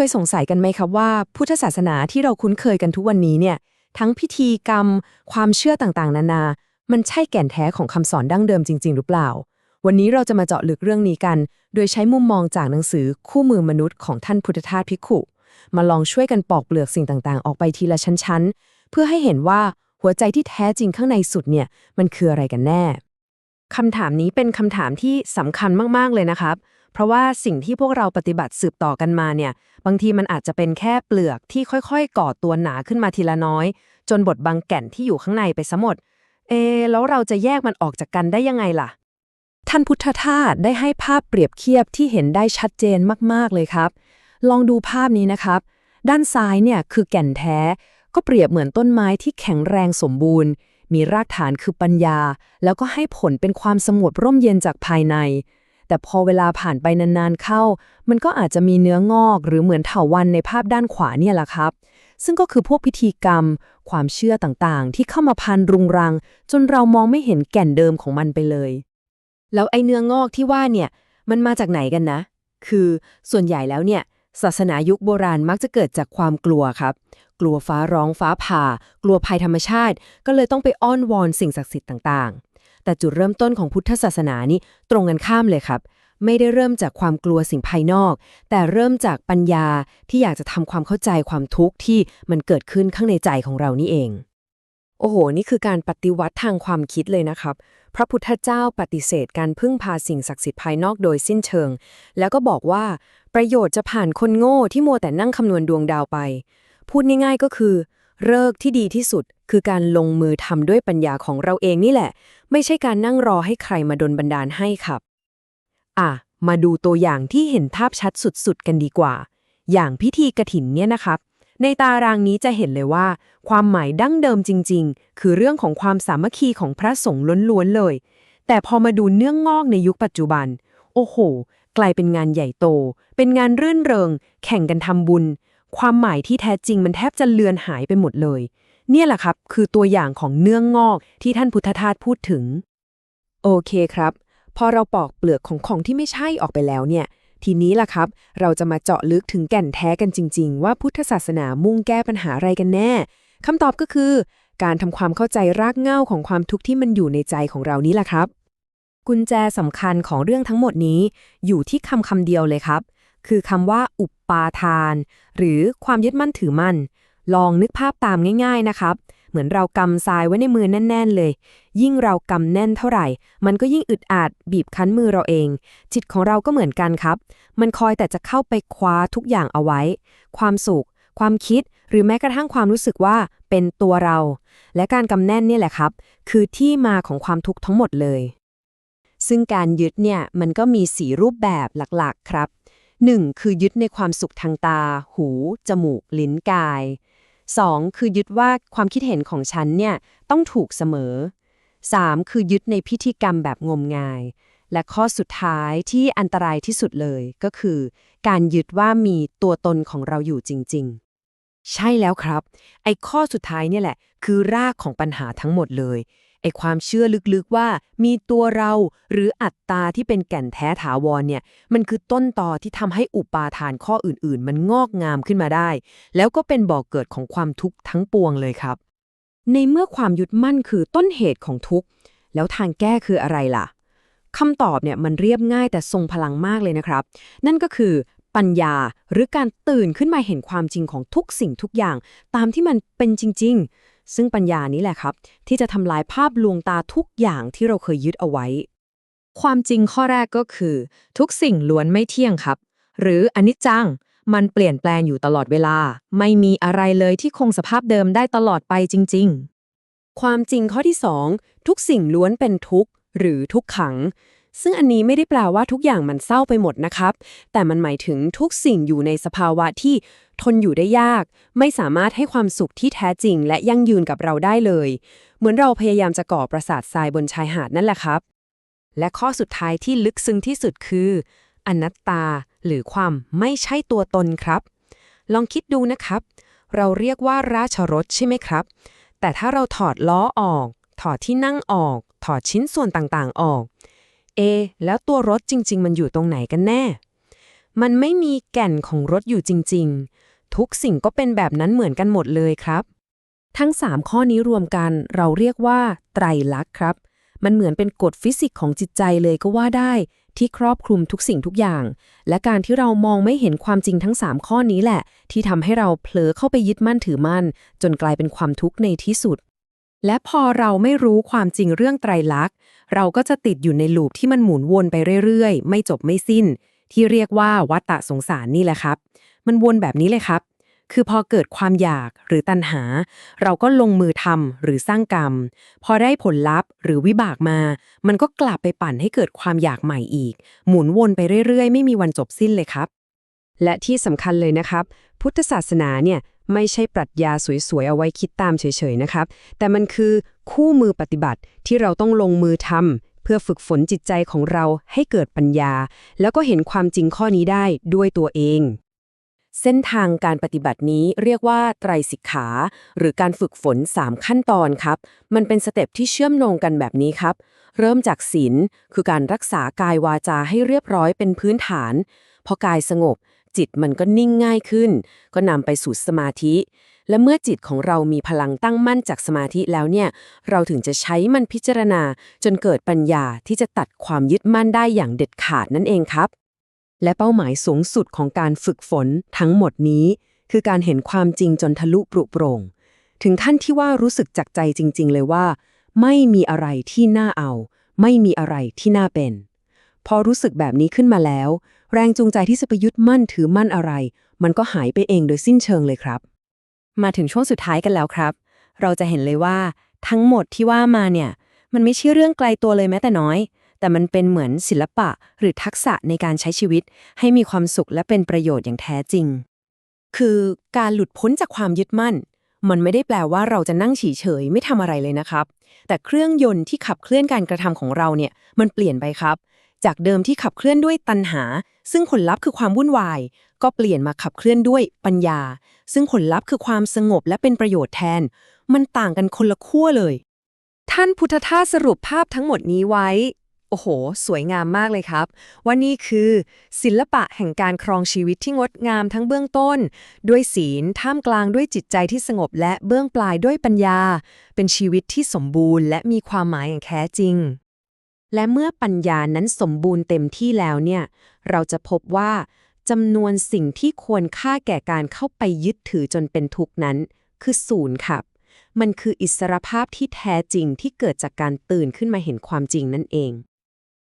เคยสงสัยกันไหมครับว่า พุทธศาสนาที่เราคุ้นเคยกันทุกวันนี้เนี่ย ทั้งพิธีกรรม ความเชื่อต่างๆ นานา มันใช่แก่นแท้ของคำสอนดั้งเดิมจริง ๆ หรือเปล่า วันนี้เราจะมาเจาะลึกเรื่องนี้กัน โดยใช้มุมมองจากหนังสือคู่มือมนุษย์ของท่านพุทธทาสภิกขุ มาลองช่วยกันปอกเปลือกสิ่งต่างๆ ออกไปทีละชั้นๆ เพื่อให้เห็นว่าหัวใจที่แท้จริงข้างในสุดเนี่ยมันคืออะไรกันแน่คำถามนี้เป็นคำถามที่สำคัญมากๆเลยนะครับ เพราะว่าสิ่งที่พวกเราปฏิบัติสืบต่อกันมาเนี่ย บางทีมันอาจจะเป็นแค่เปลือกที่ค่อยๆ ก่อตัวหนาขึ้นมาทีละน้อย จนบดบังแก่นที่อยู่ข้างในไปซะหมด เอ แล้วเราจะแยกมันออกจากกันได้ยังไงล่ะ ท่านพุทธทาสได้ให้ภาพเปรียบเทียบที่เห็นได้ชัดเจนมากๆเลยครับ ลองดูภาพนี้นะครับ ด้านซ้ายเนี่ยคือแก่นแท้ ก็เปรียบเหมือนต้นไม้ที่แข็งแรงสมบูรณ์ มีรากฐานคือปัญญา แล้วก็ให้ผลเป็นความสงบร่มเย็นจากภายใน แต่พอเวลาผ่านไปนานๆเข้า มันก็อาจจะมีเนื้องอกหรือเหมือนเถาวันในภาพด้านขวาเนี่ยแหละครับ ซึ่งก็คือพวกพิธีกรรม ความเชื่อต่างๆ ที่เข้ามาพันรุงรัง จนเรามองไม่เห็นแก่นเดิมของมันไปเลย แล้วไอ้เนื้องอกที่ว่าเนี่ยมันมาจากไหนกันนะ คือส่วนใหญ่แล้วเนี่ยศาสนายุคโบราณมักจะเกิดจากความกลัวครับ กลัวฟ้าร้องฟ้าผ่า กลัวภัยธรรมชาติ ก็เลยต้องไปอ้อนวอนสิ่งศักดิ์สิทธิ์ต่างๆ แต่จุดเริ่มต้นของพุทธศาสนานี่ตรงกันข้ามเลยครับ ไม่ได้เริ่มจากความกลัวสิ่งภายนอก แต่เริ่มจากปัญญาที่อยากจะทำความเข้าใจความทุกข์ที่มันเกิดขึ้นข้างในใจของเรานี่เอง โอ้โห นี่คือการปฏิวัติทางความคิดเลยนะครับ พระพุทธเจ้าปฏิเสธการพึ่งพาสิ่งศักดิ์สิทธิ์ภายนอกโดยสิ้นเชิง แล้วก็บอกว่าประโยชน์จะผ่านคนโง่ที่มัวแต่นั่งคำนวณดวงดาวไป พูดง่ายๆก็คือเลิกที่ดีที่สุด คือการลงมือทำด้วยปัญญาของเราเองนี่แหละ ไม่ใช่การนั่งรอให้ใครมาดลบันดาลให้ครับ อะ มาดูตัวอย่างที่เห็นภาพชัดสุดๆ กันดีกว่า อย่างพิธีกระถินเนี่ยนะครับ ในตารางนี้จะเห็นเลยว่า ความหมายดั้งเดิมจริง ๆ คือเรื่องของความสามัคคีของพระสงฆ์ล้วนๆเลย แต่พอมาดูเนื่องงอกในยุคปัจจุบัน โอ้โห กลายเป็นงานใหญ่โต เป็นงานรื่นเริง แข่งกันทำบุญ ความหมายที่แท้จริงมันแทบจะเลือนหายไปหมดเลย เนี่ยแหละครับ คือตัวอย่างของเนื่องงอกที่ท่านพุทธทาสพูดถึง โอเคครับ พอเราปอกเปลือกของของที่ไม่ใช่ออกไปแล้วเนี่ย ทีนี้ล่ะครับ เราจะมาเจาะลึกถึงแก่นแท้กันจริง ๆ ว่าพุทธศาสนามุ่งแก้ปัญหาอะไรกันแน่คำตอบก็คือ การทำความเข้าใจรากเหง้าของความทุกข์ที่มันอยู่ในใจของเรานี้ล่ะครับ กุญแจสำคัญของเรื่องทั้งหมดนี้ อยู่ที่คำคำเดียวเลยครับ คือคำว่าอุปปาทาน หรือความยึดมั่นถือมั่น ลองนึกภาพตามง่ายๆนะครับ เหมือนเรากำทรายไว้ในมือแน่น ๆ เลย ยิ่งเรากำแน่นเท่าไหร่ มันก็ยิ่งอึดอัดบีบคั้นมือเราเอง จิตของเราก็เหมือนกันครับ มันคอยแต่จะเข้าไปคว้าทุกอย่างเอาไว้ ความสุข ความคิด หรือแม้กระทั่งความรู้สึกว่าเป็นตัวเรา และการกำแน่นนี่แหละครับ คือที่มาของความทุกข์ทั้งหมดเลย ซึ่งการยึดเนี่ยมันก็มีสีรูปแบบหลักๆครับ 1. คือยึดในความสุขทางตา หู จมูก ลิ้นกาย 2. คือยึดว่าความคิดเห็นของฉันเนี่ยต้องถูกเสมอ 3. คือยึดในพิธีกรรมแบบงมงาย และข้อสุดท้ายที่อันตรายที่สุดเลยก็คือ การยึดว่ามีตัวตนของเราอยู่จริง ๆ ใช่แล้วครับ ไอ้ข้อสุดท้ายเนี่ยแหละ คือรากของปัญหาทั้งหมดเลย ไอความเชื่อลึกๆว่ามีตัวเราหรืออัตตาที่เป็นแก่นแท้ถาวรเนี่ย มันคือต้นต่อที่ทำให้อุปาทานข้ออื่นๆ มันงอกงามขึ้นมาได้ แล้วก็เป็นบ่อกเกิดของความทุกข์ทั้งปวงเลยครับ ในเมื่อความยึดมั่นคือต้นเหตุของทุกข์ แล้วทางแก้คืออะไรล่ะคำตอบเนี่ยมันเรียบง่ายแต่ทรงพลังมากเลยนะครับ นั่นก็คือปัญญาหรือการตื่นขึ้นมาเห็นความจริงของทุกสิ่งทุกอย่าง ตามที่มันเป็นจริง ๆ ซึ่งปัญญานี้แหละครับ ที่จะทำลายภาพลวงตาทุกอย่างที่เราเคยยึดเอาไว้ ความจริงข้อแรกก็คือ ทุกสิ่งล้วนไม่เที่ยงครับ หรืออนิจจัง มันเปลี่ยนแปลงอยู่ตลอดเวลา ไม่มีอะไรเลยที่คงสภาพเดิมได้ตลอดไปจริง ๆ ความจริงข้อที่ 2 ทุกสิ่งล้วนเป็นทุกข์หรือทุกขัง ซึ่งอันนี้ไม่ได้แปลว่าทุกอย่างมันเศร้าไปหมดนะครับ แต่มันหมายถึงทุกสิ่งอยู่ในสภาวะที่ทนอยู่ได้ยาก ไม่สามารถให้ความสุขที่แท้จริง และยั่งยืนกับเราได้เลย เหมือนเราพยายามจะก่อปราสาททรายบนชายหาดนั่นแหละครับ และข้อสุดท้ายที่ลึกซึ้งที่สุดคือ อนัตตา หรือความไม่ใช่ตัวตนครับ ลองคิดดูนะครับ เราเรียกว่าราชรถใช่ไหมครับ แต่ถ้าเราถอดล้อออก ถอดที่นั่งออก ถอดชิ้นส่วนต่างๆ ออก เอแล้วตัวรถจริง ๆ มันอยู่ตรงไหนกันแน่ มันไม่มีแก่นของรถอยู่จริง ๆ ทุกสิ่งก็เป็นแบบนั้นเหมือนกันหมดเลยครับ ทั้ง 3 ข้อนี้รวมกันเราเรียกว่า ไตรลักษณ์ครับ มันเหมือนเป็นกฎฟิสิกส์ของจิตใจเลยก็ว่าได้ ที่ครอบคลุมทุกสิ่งทุกอย่าง และการที่เรามองไม่เห็นความจริงทั้ง 3 ข้อนี้แหละ ที่ทำให้เราเผลอเข้าไปยึดมั่นถือมั่น จนกลายเป็นความทุกข์ในที่สุด และพอเราไม่รู้ความจริงเรื่องไตรลักษณ์ เราก็จะติดอยู่ในลูปที่มันหมุนวนไปเรื่อยๆ ไม่จบไม่สิ้น ที่เรียกว่าวัฏฏะสงสารนี่แหละครับ มันวนแบบนี้เลยครับ คือพอเกิดความอยากหรือตัณหา เราก็ลงมือทำหรือสร้างกรรม พอได้ผลลัพธ์หรือวิบากมา มันก็กลับไปปั่นให้เกิดความอยากใหม่อีก หมุนวนไปเรื่อยๆ ไม่มีวันจบสิ้นเลยครับ และที่สำคัญเลยนะครับ พุทธศาสนาเนี่ย ไม่ใช่ปรัชญาสวยๆ เอาไว้คิดตามเฉยๆนะครับ แต่มันคือคู่มือปฏิบัติที่เราต้องลงมือทำเพื่อฝึกฝนจิตใจของเราให้เกิดปัญญา แล้วก็เห็นความจริงข้อนี้ได้ด้วยตัวเอง เส้นทางการปฏิบัตินี้เรียกว่าไตรสิกขา หรือการฝึกฝน 3 ขั้นตอนครับ มันเป็นสเต็ปที่เชื่อมโยงกันแบบนี้ครับ เริ่มจากศีลคือการรักษากายวาจาให้เรียบร้อยเป็นพื้นฐานพอกายสงบ จิตมันก็นิ่งง่ายขึ้น ก็นำไปสู่สมาธิ และเมื่อจิตของเรามีพลังตั้งมั่นจากสมาธิแล้วเนี่ย เราถึงจะใช้มันพิจารณา จนเกิดปัญญาที่จะตัดความยึดมั่นได้อย่างเด็ดขาดนั่นเองครับ และเป้าหมายสูงสุดของการฝึกฝนทั้งหมดนี้ คือการเห็นความจริงจนทะลุปรุโปร่ง ถึงขั้นที่ว่ารู้สึกจากใจจริง ๆ เลยว่า ไม่มีอะไรที่น่าเอา ไม่มีอะไรที่น่าเป็น พอรู้สึกแบบนี้ขึ้นมาแล้ว แรงจูงใจที่จะไปยึดมั่นถือมั่นอะไร มันก็หายไปเองโดยสิ้นเชิงเลยครับ มาถึงช่วงสุดท้ายกันแล้วครับ เราจะเห็นเลยว่าทั้งหมดที่ว่ามาเนี่ย มันไม่ใช่เรื่องไกลตัวเลยแม้แต่น้อย แต่มันเป็นเหมือนศิลปะหรือทักษะในการใช้ชีวิต ให้มีความสุขและเป็นประโยชน์อย่างแท้จริง คือการหลุดพ้นจากความยึดมั่น มันไม่ได้แปลว่าเราจะนั่งเฉยๆไม่ทำอะไรเลยนะครับ แต่เครื่องยนต์ที่ขับเคลื่อนการกระทำของเราเนี่ย มันเปลี่ยนไปครับ จากเดิมที่ขับเคลื่อนด้วยตัณหา ซึ่งผลลัพธ์คือความวุ่นวาย ก็เปลี่ยนมาขับเคลื่อนด้วยปัญญา ซึ่งผลลัพธ์คือความสงบและเป็นประโยชน์แทน มันต่างกันคนละขั้วเลย ท่านพุทธทาสสรุปภาพทั้งหมดนี้ไว้ โอ้โห สวยงามมากเลยครับ ว่านี่คือ ศิลปะแห่งการครองชีวิตที่งดงามทั้งเบื้องต้น ด้วยศีลท่ามกลางด้วยจิตใจที่สงบและเบื้องปลายด้วยปัญญา เป็นชีวิตที่สมบูรณ์ และมีความหมายอย่างแท้จริง และเมื่อปัญญานั้นสมบูรณ์เต็มที่แล้วเนี่ย เราจะพบว่าจำนวนสิ่งที่ควรค่าแก่การเข้าไปยึดถือจนเป็นทุกข์นั้น คือศูนย์ครับ มันคืออิสรภาพที่แท้จริงที่เกิดจากการตื่นขึ้นมาเห็นความจริงนั่นเอง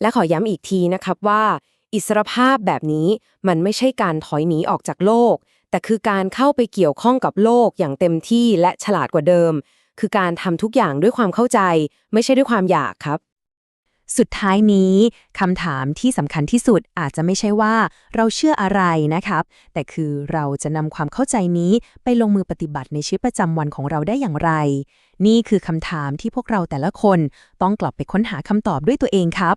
และขอย้ำอีกทีนะครับว่า อิสรภาพแบบนี้มันไม่ใช่การถอยหนีออกจากโลก แต่คือการเข้าไปเกี่ยวข้องกับโลกอย่างเต็มที่และฉลาดกว่าเดิม คือการทำทุกอย่างด้วยความเข้าใจ ไม่ใช่ด้วยความอยากครับ สุดท้ายนี้คำถามที่สำคัญที่สุดอาจจะไม่ใช่ว่าเราเชื่ออะไรนะครับ แต่คือเราจะนำความเข้าใจนี้ไปลงมือปฏิบัติในชีวิตประจำวันของเราได้อย่างไร นี่คือคำถามที่พวกเราแต่ละคนต้องกลับไปค้นหาคำตอบด้วยตัวเองครับ